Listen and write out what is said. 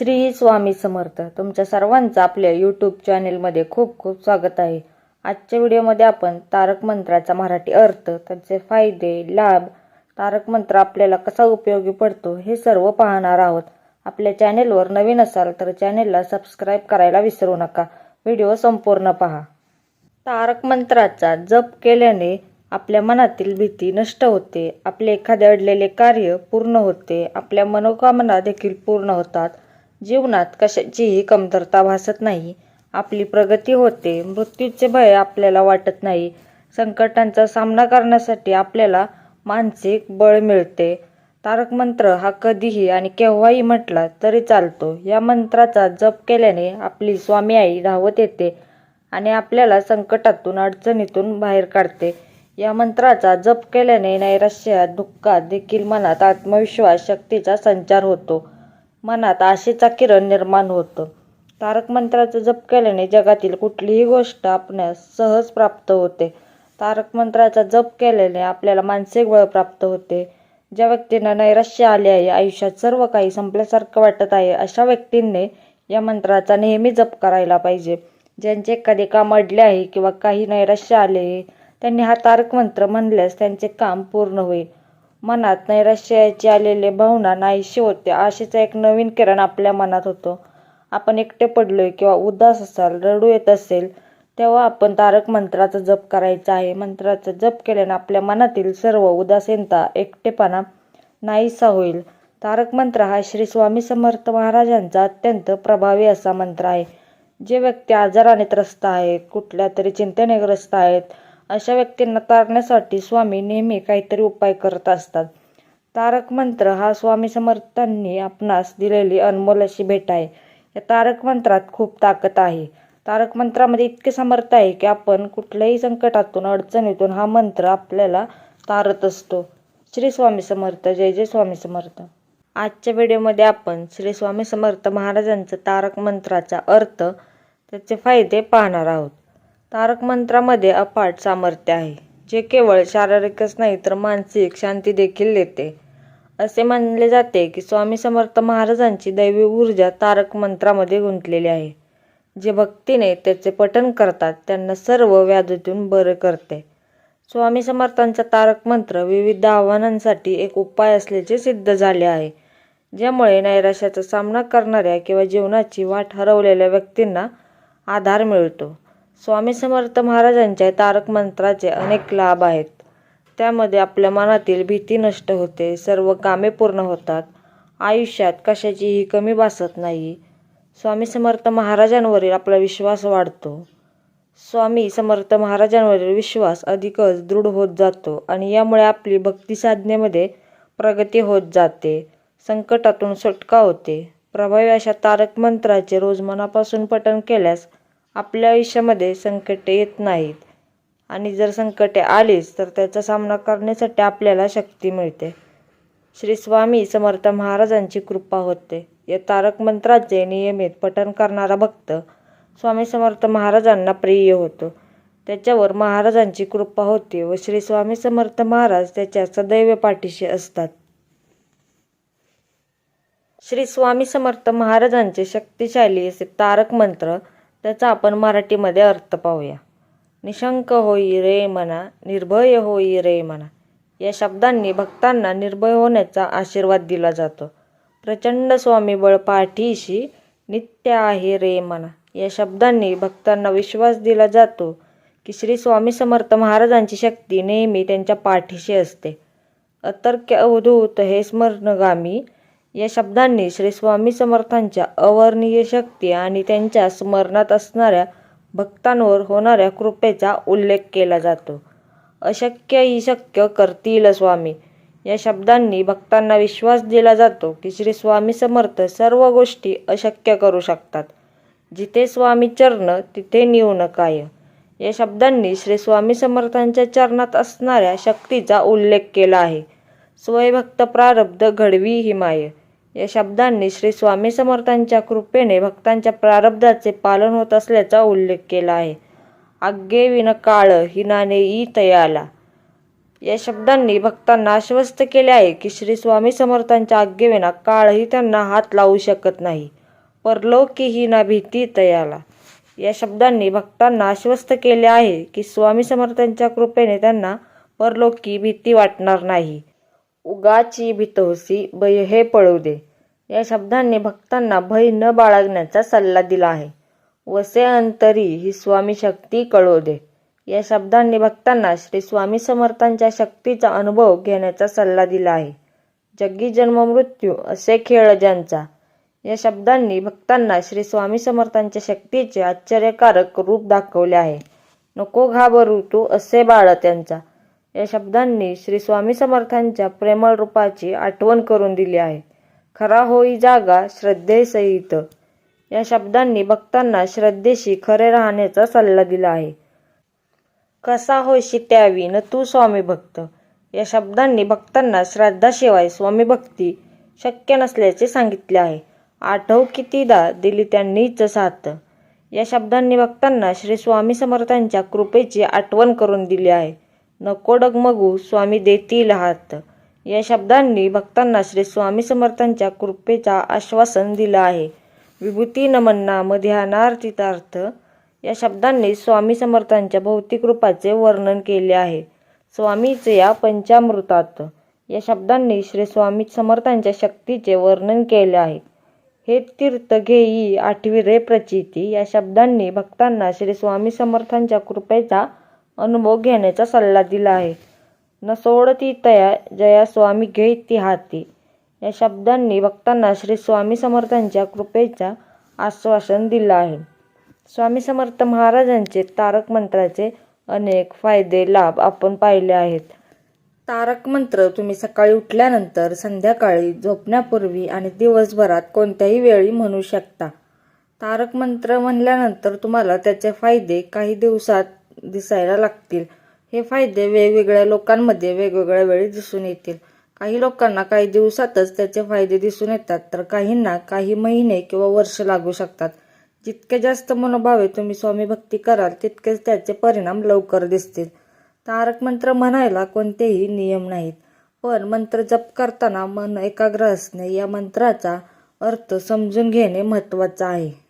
श्री स्वामी समर्थ. तुमच्या सर्वांचं आपल्या यूट्यूब चॅनेलमध्ये खूप खूप स्वागत आहे. आजच्या व्हिडिओमध्ये आपण तारक मंत्राचा मराठी अर्थ त्याचे फायदे लाभ तारक मंत्र आपल्याला कसा उपयोगी पडतो हे सर्व पाहणार आहोत. आपल्या चॅनेलवर नवीन असाल तर चॅनेलला सबस्क्राईब करायला विसरू नका. व्हिडिओ संपूर्ण पहा. तारक मंत्राचा जप केल्याने आपल्या मनातील भीती नष्ट होते. आपले एखादे अडलेले कार्य पूर्ण होते. आपल्या मनोकामना देखील पूर्ण होतात. जीवनात कशाचीही कमतरता भासत नाही. आपली प्रगती होते मृत्यूचे भय आपल्याला वाटत नाही. संकटांचा सामना करण्यासाठी आपल्याला मानसिक बळ मिळते. तारक मंत्र हा कधीही आणि केव्हाही म्हटला तरी चालतो. या मंत्राचा जप केल्याने आपली स्वामी आई धावत येते आणि आपल्याला संकटातून अडचणीतून बाहेर काढते. या मंत्राचा जप केल्याने नैराश्यात दुःखात देखील मनात आत्मविश्वास शक्तीचा संचार होतो. मनात आशेचा किरण निर्माण होतं. तारक मंत्राचा जप केल्याने जगातील कुठलीही गोष्ट आपणास सहज प्राप्त होते. तारक मंत्राचा जप केल्याने आपल्याला मानसिक बळ प्राप्त होते. ज्या व्यक्तींना नैराश्य आले आहे आयुष्यात सर्व काही संपल्यासारखं वाटत आहे अशा व्यक्तींनी या मंत्राचा नेहमी जप करायला पाहिजे. ज्यांचे एखादे काम अडले आहे किंवा काही नैराश्य आले त्यांनी हा तारक मंत्र म्हणल्यास त्यांचे काम पूर्ण होईल. मनात नैराश्याची आलेले भावना नाहीशी होते आशेचा एक नवीन किरण आपल्या मनात होतो. आपण एकटे पडलोय किंवा उदास असाल रडू येत असेल तेव्हा आपण तारक मंत्राचा जप करायचा आहे. मंत्राचा जप केल्याने आपल्या मनातील सर्व उदासीनता एकटेपणा नाहीसा होईल. तारक मंत्र हा श्री स्वामी समर्थ महाराजांचा अत्यंत प्रभावी असा मंत्र आहे. जे व्यक्ती आजाराने त्रस्त आहेत कुठल्या तरी चिंतेने ग्रस्त आहेत अशा व्यक्तींना तारण्यासाठी स्वामी नेहमी काहीतरी उपाय करत असतात. तारक मंत्र हा स्वामी समर्थांनी आपणास दिलेली अनमोल अशी भेट आहे. या तारक मंत्रात खूप ताकद आहे. तारक मंत्रामध्ये इतके समर्थ आहे की आपण कुठल्याही संकटातून अडचणीतून हा मंत्र आपल्याला तारत असतो. श्री स्वामी समर्थ जय जय स्वामी समर्थ. आजच्या व्हिडिओमध्ये आपण श्री स्वामी समर्थ महाराजांचं तारक मंत्राचा अर्थ त्याचे फायदे पाहणार आहोत. तारक मंत्रामध्ये अफाट सामर्थ्य आहे जे केवळ शारीरिकच नाही तर मानसिक शांती देखील देते. असे मानले जाते की स्वामी समर्थ महाराजांची दैवी ऊर्जा तारक मंत्रामध्ये गुंतलेली आहे. जे भक्तीने त्याचे पठण करतात त्यांना सर्व व्याधीतून बरे करते. स्वामी समर्थांचा तारक मंत्र विविध आव्हानांसाठी एक उपाय असल्याचे सिद्ध झाले आहे ज्यामुळे नैराश्याचा सामना करणाऱ्या किंवा जीवनाची वाट हरवलेल्या व्यक्तींना आधार मिळतो. स्वामी समर्थ महाराजांच्या तारक मंत्राचे अनेक लाभ आहेत. त्यामध्ये आपल्या मनातील भीती नष्ट होते सर्व कामे पूर्ण होतात. आयुष्यात कशाचीही कमी भासत नाही. स्वामी समर्थ महाराजांवरील आपला विश्वास वाढतो. स्वामी समर्थ महाराजांवरील विश्वास अधिकच दृढ होत जातो आणि यामुळे आपली भक्ती साधनेमध्ये प्रगती होत जाते. संकटातून सुटका होते. प्रभावी अशा तारक मंत्राचे रोज मनापासून पठण केल्यास आपल्या आयुष्यामध्ये संकटे येत नाहीत. आणि जर संकटे आलीच तर त्याचा सामना करण्यासाठी आपल्याला शक्ती मिळते. श्री स्वामी समर्थ महाराजांची कृपा होते. या तारक मंत्राचे नियमित पठण करणारा भक्त स्वामी समर्थ महाराजांना प्रिय होतो. त्याच्यावर महाराजांची कृपा होते व श्री स्वामी समर्थ महाराज त्याच्या सदैव पाठीशी असतात. श्री स्वामी समर्थ महाराजांचे शक्तिशाली असे तारक मंत्र त्याचा आपण मराठीमध्ये अर्थ पाहूया. निशंक होई रे म्हणा निर्भय होई रे म्हणा या शब्दांनी भक्तांना निर्भय होण्याचा आशीर्वाद दिला जातो. प्रचंड स्वामी बळ पाठीशी नित्य आहे रे म्हणा या शब्दांनी भक्तांना विश्वास दिला जातो की श्री स्वामी समर्थ महाराजांची शक्ती नेहमी त्यांच्या पाठीशी असते. अतर्क्य अवधूत हे स्मरणगामी या शब्दांनी श्री स्वामी समर्थांच्या अवर्णीय शक्ती आणि त्यांच्या स्मरणात असणाऱ्या भक्तांवर होणाऱ्या कृपेचा उल्लेख केला जातो. अशक्य ही शक्य करतील स्वामी. या शब्दांनी भक्तांना विश्वास दिला जातो की श्री स्वामी समर्थ सर्व गोष्टी अशक्य करू शकतात. जिथे स्वामी चरण तिथे निवण काय. या शब्दांनी श्री स्वामी समर्थांच्या चरणात असणाऱ्या शक्तीचा उल्लेख केला आहे. स्वयभक्त प्रारब्ध घडवी हिमाय या शब्दांनी श्री स्वामी समर्थांच्या कृपेने भक्तांच्या प्रारब्धाचे पालन होत असल्याचा उल्लेख केला आहे. आग्गे विन काळ हिनाने ई तयाला. या शब्दांनी भक्तांना आश्वस्त केले आहे की श्री स्वामी समर्थांच्या आज्ञेविना काळही त्यांना हात लावू शकत नाही. परलोकी ना भीती तयाला. या शब्दांनी भक्तांना आश्वस्त केले आहे की स्वामी समर्थांच्या कृपेने त्यांना परलोकी भीती वाटणार नाही. उगाची भीतोसी भय हे पळू दे. या शब्दांनी भक्तांना भय न बाळगण्याचा सल्ला दिला आहे. वसे अंतरी ही स्वामी शक्ती कळू दे. या शब्दांनी भक्तांना श्री स्वामी समर्थांच्या शक्तीचा अनुभव घेण्याचा सल्ला दिला आहे. जग्गी जन्म मृत्यू असे खेळ ज्यांचा. या शब्दांनी भक्तांना श्री स्वामी समर्थांच्या शक्तीचे आश्चर्यकारक रूप दाखवले आहे. नको घाबरू तू असे बाळ त्यांचा. या शब्दांनी श्री स्वामी समर्थांच्या प्रेमळ रूपाची आठवण करून दिली आहे. खरा होई जागा श्रद्धेसहित. या शब्दांनी भक्तांना श्रद्धेशी खरे राहण्याचा सल्ला दिला आहे. कसा होशी त्यावी न तू स्वामी भक्त. या शब्दांनी भक्तांना श्रद्धाशिवाय स्वामी भक्ती शक्य नसल्याचे सांगितले आहे. आठव कितीदा दिली त्यांनीच साथ. या शब्दांनी भक्तांना श्री स्वामी समर्थांच्या कृपेची आठवण करून दिली आहे. नको डगमगू स्वामी देतील हात. या शब्दांनी भक्तांना श्री स्वामी समर्थांच्या कृपेचा आश्वासन दिलं आहे. विभूती नमन्ना ध्यानार्थितार्थ या शब्दांनी स्वामी समर्थांच्या भौतिक रूपाचे वर्णन केले आहे. स्वामीचे या पंचामृतात. या शब्दांनी श्री स्वामी समर्थांच्या शक्तीचे वर्णन केले आहे. हे तीर्थ घेई आठवी रे प्रचिती. या शब्दांनी भक्तांना श्री स्वामी समर्थांच्या कृपेचा अनुभव घेण्याचा सल्ला दिला आहे. न सोडती तया जया स्वामी घे ती हाती. या शब्दांनी भक्तांना श्री स्वामी समर्थांच्या कृपेचा आश्वासन दिलं आहे. स्वामी समर्थ महाराजांचे तारक मंत्राचे अनेक फायदे लाभ आपण पाहिले आहेत. तारक मंत्र तुम्ही सकाळी उठल्यानंतर संध्याकाळी झोपण्यापूर्वी आणि दिवसभरात कोणत्याही वेळी म्हणू शकता. तारक मंत्र म्हणल्यानंतर तुम्हाला त्याचे फायदे काही दिवसात दिसायला लागतील. हे फायदे वेगवेगळ्या लोकांमध्ये वेगवेगळ्या वेळी दिसून येतील. काही लोकांना काही दिवसातच त्याचे फायदे दिसून येतात तर काहींना काही महिने किंवा वर्ष लागू शकतात. जितके जास्त मनोभावे तुम्ही स्वामी भक्ती कराल तितकेच त्याचे परिणाम लवकर दिसतील. तारक मंत्र म्हणायला कोणतेही नियम नाहीत. पण मंत्र जप करताना मन एकाग्र असणे या मंत्राचा अर्थ समजून घेणे महत्त्वाचा आहे.